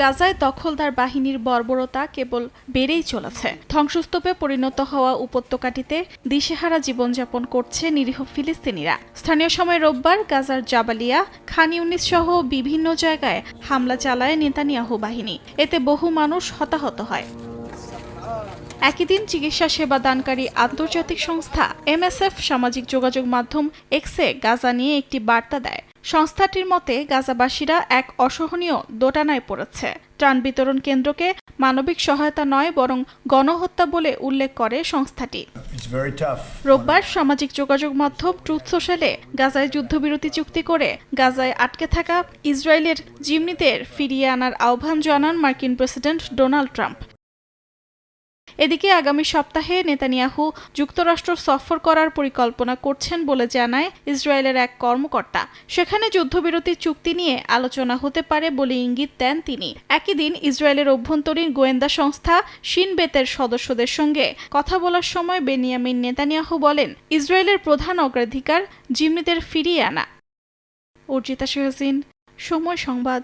গাজায় দখলদার বাহিনীর বর্বরতা কেবল বেড়েই চলেছে। ধ্বংসস্তূপে পরিণত হওয়া উপত্যকাটিতে দিশেহারা জীবনযাপন করছে নিরীহ ফিলিস্তিনিরা। স্থানীয় সময় রোববার গাজার জাবালিয়া, খান ইউনিস সহ বিভিন্ন জায়গায় হামলা চালায় নেতানিয়াহু বাহিনী। এতে বহু মানুষ হতাহত হয়। একই দিন চিকিৎসা সেবা দানকারী আন্তর্জাতিক সংস্থা এমএসএফ সামাজিক যোগাযোগ মাধ্যম এক্সে গাজা নিয়ে একটি বার্তা দেয়। সংস্থাটির মতে গাজাবাসীরা এক অসহনীয় দোটানায় পড়েছে। ত্রাণ বিতরণ কেন্দ্রকে মানবিক সহায়তা নয় বরং গণহত্যা বলে উল্লেখ করে সংস্থাটি. রোববার সামাজিক যোগাযোগ মাধ্যম ট্রুথ সোশ্যালে গাজায় যুদ্ধবিরতি চুক্তি করে গাজায় আটকে থাকা ইসরায়েলের জিমনিদের ফিরিয়ে আনার আহ্বান জানান মার্কিন প্রেসিডেন্ট ডোনাল্ড ট্রাম্প। এদিকে আগামী সপ্তাহে নেতানিয়াহু যুক্তরাষ্ট্র সফর করার পরিকল্পনা করছেন বলে জানায় ইসরায়েলের এক কর্মকর্তা। সেখানে যুদ্ধবিরতি চুক্তি নিয়ে আলোচনা হতে পারে বলে ইঙ্গিত দেন তিনি। একই দিন ইসরায়েলের অভ্যন্তরীণ গোয়েন্দা সংস্থা শিনবেতের সদস্যদের সঙ্গে কথা বলার সময় বেনিয়ামিন নেতানিয়াহু বলেন, ইসরায়েলের প্রধান অগ্রাধিকার জিম্মিদের ফিরিয়ে আনা। অর্জিতা সেহসিন সময় সংবাদ।